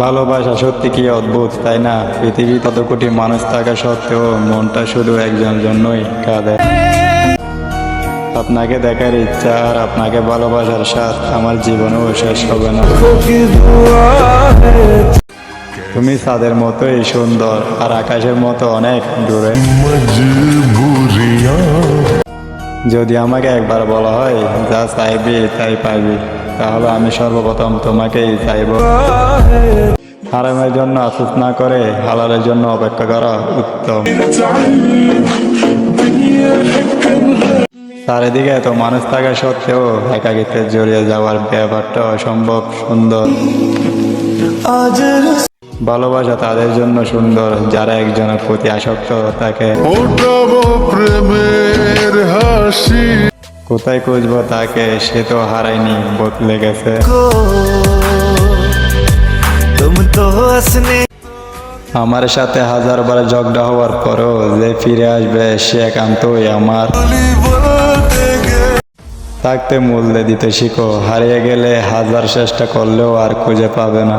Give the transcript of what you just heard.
ভালোবাসা সত্যি কি অদ্ভুত, তাই না? পৃথিবী তত কোটি মানুষ থাকা সত্ত্বেও মনটা শুধু একজন জন্যই কাঁদে। আপনাকে দেখার ইচ্ছা আর আপনাকে ভালোবাসার স্বাদ আমার জীবনেও শেষ হবে না। তুমি সাদের মতোই সুন্দর আর আকাশের মতো অনেক দূরে। যদি আমাকে একবার বলা হয়, যা চাইবি, তাই পাইবি। তাহলে আমি সর্বপ্রথম তোমাকেই চাইব। হারামের জন্য আফসোস না করে হালালের জন্য অপেক্ষা করা উত্তম। চারিদিকে এত মানুষ থাকা সত্ত্বেও একাকিত্বে জড়িয়ে যাওয়ার ব্যাপারটা অসম্ভব সুন্দর। ভালোবাসা তাদের জন্য সুন্দর, যারা একজনের প্রতি আসক্ত থাকে। প্রেমের হাসি। কোথায় খুঁজবো তাকে? সে তো হারায়নি বদলে গেছে। আমার সাথে হাজারবার ঝগড়া হওয়ার পরও যে ফিরে আসবে সে একান্তই আমার। থাকতে মূল্য দিতে শিখো হারিয়ে গেলে হাজার চেষ্টা করলেও আর খুঁজে পাবে না।